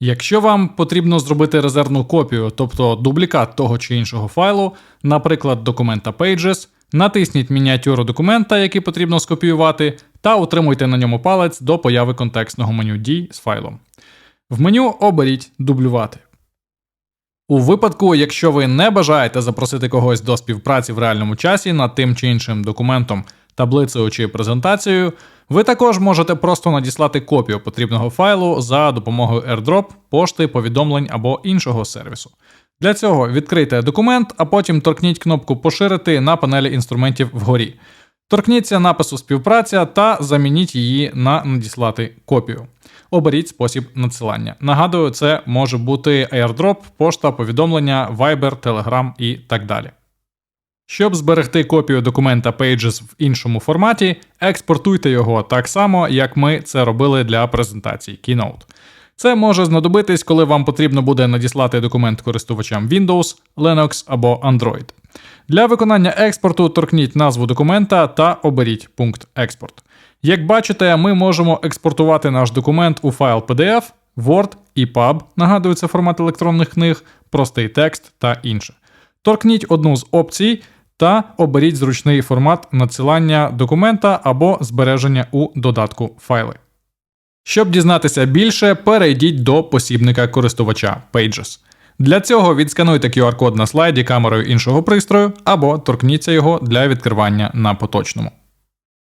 Якщо вам потрібно зробити резервну копію, тобто дублікат того чи іншого файлу, наприклад, документа Pages, натисніть мініатюру документа, який потрібно скопіювати, та утримуйте на ньому палець до появи контекстного меню дій з файлом. В меню оберіть дублювати. У випадку, якщо ви не бажаєте запросити когось до співпраці в реальному часі над тим чи іншим документом, таблицею чи презентацією, ви також можете просто надіслати копію потрібного файлу за допомогою AirDrop, пошти, повідомлень або іншого сервісу. Для цього відкрийте документ, а потім торкніть кнопку Поширити на панелі інструментів вгорі. Торкніться напису Співпраця та замініть її на надіслати копію. Оберіть спосіб надсилання. Нагадую, це може бути airdrop, пошта, повідомлення, Viber, Telegram і так далі. Щоб зберегти копію документа Pages в іншому форматі, експортуйте його так само, як ми це робили для презентації Keynote. Це може знадобитись, коли вам потрібно буде надіслати документ користувачам Windows, Linux або Android. Для виконання експорту торкніть назву документа та оберіть пункт експорт. Як бачите, ми можемо експортувати наш документ у файл PDF, Word, EPUB, нагадую, це формат електронних книг, простий текст та інше. Торкніть одну з опцій та оберіть зручний формат надсилання документа або збереження у додатку файли. Щоб дізнатися більше, перейдіть до посібника користувача Pages. Для цього відскануйте QR-код на слайді камерою іншого пристрою або торкніться його для відкривання на поточному.